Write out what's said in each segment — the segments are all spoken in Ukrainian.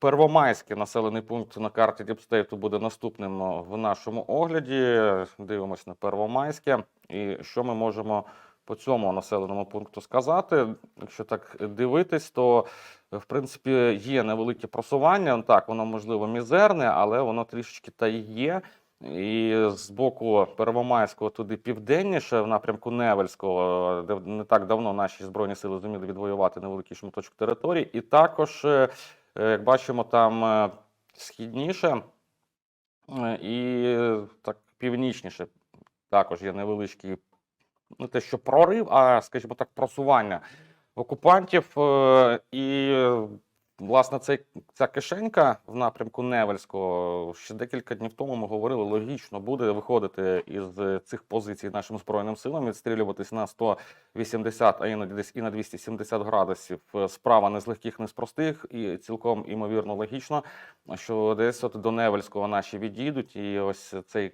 Первомайський населений пункт на карті Діпстейту буде наступним в нашому огляді. Дивимось на Первомайське. І що ми можемо по цьому населеному пункту сказати? Якщо так дивитись, то в принципі є невелике просування. Так, воно можливо мізерне, але воно трішечки та й є. І з боку Первомайського туди південніше, в напрямку Невельського, де не так давно наші збройні сили зуміли відвоювати невеликий шматочок території. І також, е, як бачимо, там е, східніше е, і так північніше також є невеличкий, не те, що прорив, а, скажімо так, просування окупантів. е, І, власне, цей, ця кишенька в напрямку Невельського ще декілька днів тому ми говорили, логічно буде виходити із цих позицій нашим збройним силам, відстрілюватись на 180, а іноді десь і на 270 градусів. Справа не з легких, не з простих, і цілком імовірно логічно, що десь от до Невельського наші відійдуть, і ось цей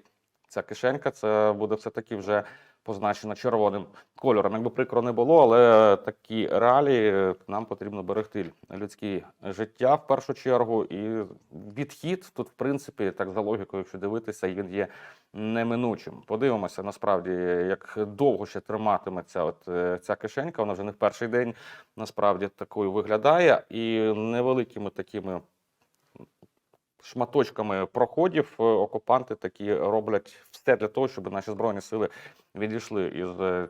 ця кишенька це буде все-таки вже позначена червоним кольором. Якби прикро не було, але такі реалії е, нам потрібно берегти людське життя в першу чергу. І відхід тут, в принципі, так за логікою, якщо дивитися, він є неминучим. Подивимося насправді, як довго ще триматиметься от е, ця кишенька. Вона вже не в перший день насправді такою виглядає, і невеликими такими шматочками проходів е, окупанти такі роблять все для того, щоб наші збройні сили відійшли із е,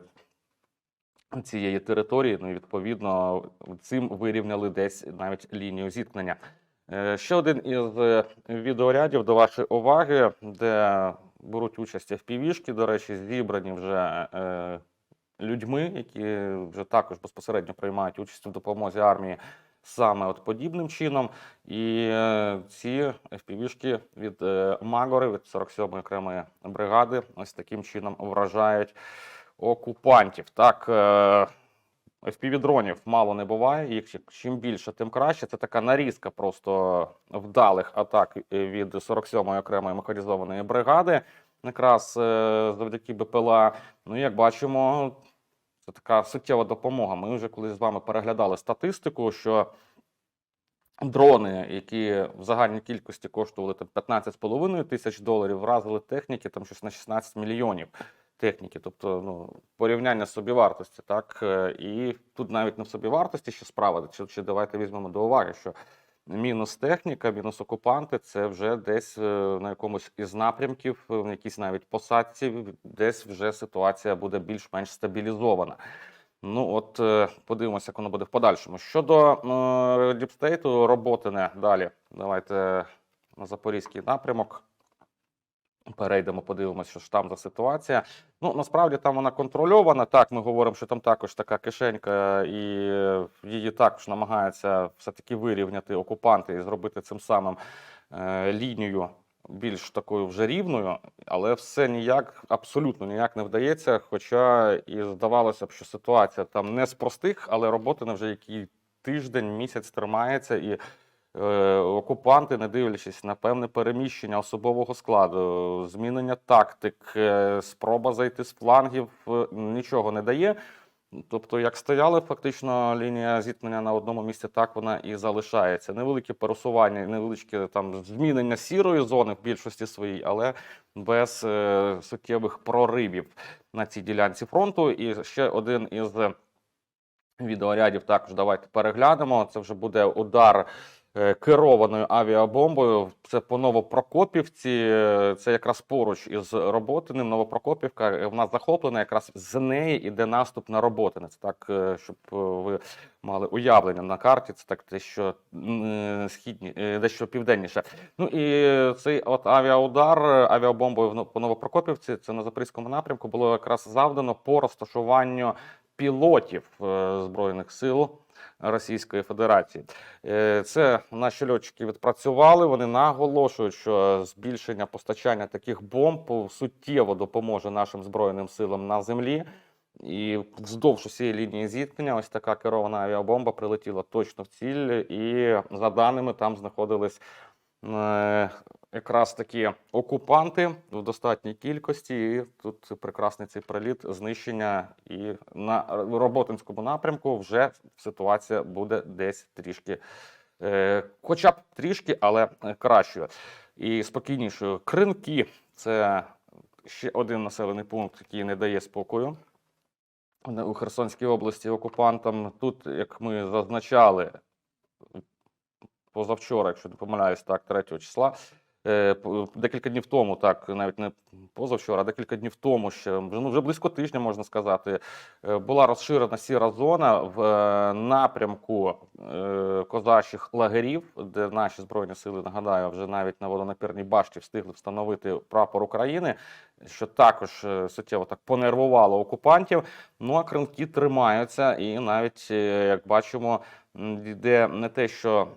цієї території. Ну і відповідно цим вирівняли десь навіть лінію зіткнення. Е, Ще один із відеорядів до вашої уваги, де беруть участь FPV-шки, до речі, зібрані вже людьми, які вже також безпосередньо приймають участь у допомозі армії саме от подібним чином. І е, ці FPV-шки від е, Магори, від 47-ї окремої бригади, ось таким чином вражають окупантів. Так, е, FPV-дронів мало не буває. Їх чим- більше, тим краще. Це така нарізка просто вдалих атак е, від 47-ї окремої механізованої бригади. Якраз е, завдяки БПЛА. Ну, як бачимо, це така суттєва допомога. Ми вже колись з вами переглядали статистику, що дрони, які в загальній кількості коштували там 15,5 тисяч доларів, вразили техніки там щось на 16 мільйонів техніки. Тобто, ну, порівняння собівартості, так. е, І тут навіть не в собівартості ще справа. Чи, чи давайте візьмемо до уваги, що мінус техніка, мінус окупанти це вже десь е, на якомусь із напрямків, е, в якійсь навіть посадці, десь вже ситуація буде більш-менш стабілізована. Ну, от е, подивимося, як воно буде в подальшому. Щодо е, діпстейту, роботи не далі. Давайте на запорізький напрямок. Перейдемо, подивимося, що ж там за ситуація. Ну, насправді там вона контрольована. Так, ми говоримо, що там також така кишенька, і її також намагаються все-таки вирівняти окупанти і зробити цим самим е, лінію більш такою вже рівною, але все ніяк, абсолютно ніяк не вдається. Хоча і здавалося б, що ситуація там не з простих, але робота не вже який тиждень, місяць тримається і. Е, Окупанти, не дивлячись на певне переміщення особового складу, змінення тактик, е, спроба зайти з флангів е, нічого не дає. Тобто, як стояли фактично лінія зіткнення на одному місці, так вона і залишається. Невелике пересування, невеличке там змінення сірої зони в більшості своїй, але без е, суттєвих проривів на цій ділянці фронту. І ще один із відеорядів також давайте переглянемо. Це вже буде удар керованою авіабомбою. Це по Новопрокопівці. Е, Це якраз поруч із Роботиним. Новопрокопівка е, в нас захоплена. Якраз з неї іде наступ на Роботине. Це так, е, щоб е, ви мали уявлення на карті. Це так дещо м, східні, е, дещо південніше. Ну і цей от авіаудар е, авіабомбою по Новопрокопівці. Це на Запорізькому напрямку було якраз завдано по розташуванню пілотів е, збройних сил. Російської Федерації. Е, Це наші льотчики відпрацювали. Вони наголошують, що збільшення постачання таких бомб суттєво допоможе нашим збройним силам на землі. І вздовж усієї лінії зіткнення ось така керована авіабомба прилетіла точно в ціль, і за даними там знаходились е, якраз такі окупанти в достатній кількості. І тут прекрасний цей приліт, знищення. І на Роботинському напрямку вже ситуація буде десь трішки е, хоча б трішки, але кращою і спокійнішою. Кринки це ще один населений пункт, який не дає спокою у Херсонській області окупантам. Тут, як ми зазначали, позавчора, якщо не помиляюсь, так, 3 числа. Е, Декілька днів тому, так, навіть не позавчора, а декілька днів тому, ще ну, вже близько тижня, можна сказати, е, була розширена сіра зона в е, напрямку козачих лагерів, де наші збройні сили, нагадаю, вже навіть на водонапірній башті встигли встановити прапор України, що також суттєво так понервувало окупантів. Ну а кринки тримаються, і навіть, як бачимо, йде не те, що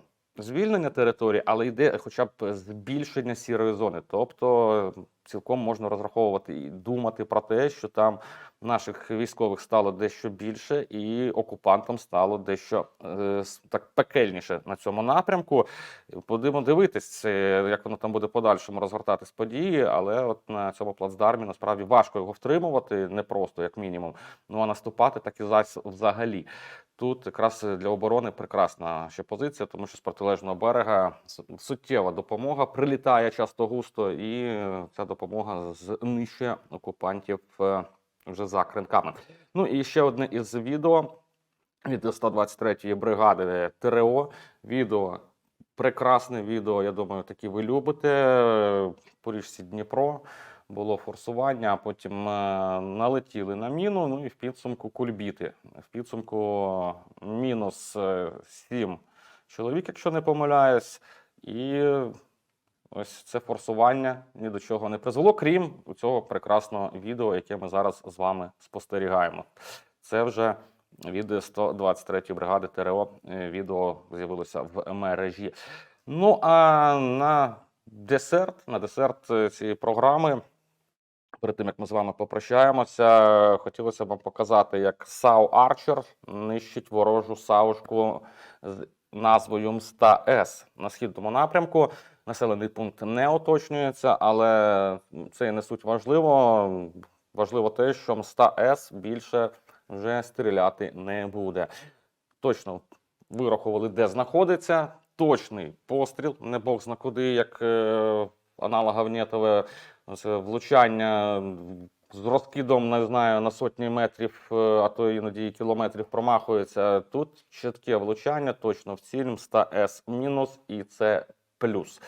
звільнення території, але йде хоча б збільшення сірої зони. Тобто цілком можна розраховувати і думати про те, що там наших військових стало дещо більше, і окупантам стало дещо е, так пекельніше на цьому напрямку. Будемо дивитись, е, як воно там буде подальшому розгортатись події, але от на цьому плацдармі насправді важко його втримувати, не просто як мінімум. Ну а наступати так і зась взагалі. Тут якраз для оборони прекрасна ще позиція, тому що з протилежного берега суттєва допомога прилітає часто густо, і е, ця допомога знищує окупантів е, вже за кринками. Ну і ще одне із відео від 123-ї бригади ТРО. Відео прекрасне відео. Я думаю, такі ви любите. По річці Дніпро було форсування, а потім е, налетіли на міну. Ну і в підсумку кульбіти. В підсумку мінус 7 чоловік, якщо не помиляюсь, і ось це форсування ні до чого не призвело, крім цього прекрасного відео, яке ми зараз з вами спостерігаємо. Це вже від 123-ї бригади ТРО е, відео з'явилося в мережі. Ну а на десерт, на десерт е, цієї програми. Перед тим як ми з вами попрощаємося, хотілося б вам показати, як САУ Арчер нищить ворожу саушку з назвою Мста С на східному напрямку. Населений пункт не уточнюється, але це і не суть важливо. Важливо те, що Мста С більше вже стріляти не буде. Точно вирахували, де знаходиться. Точний постріл, не бог зна куди, як е, нетове влучання з розкидом, не знаю, на сотні метрів, е, а то іноді і кілометрів промахується. Тут чітке влучання, точно в ціль, 100 С мінус і це плюс.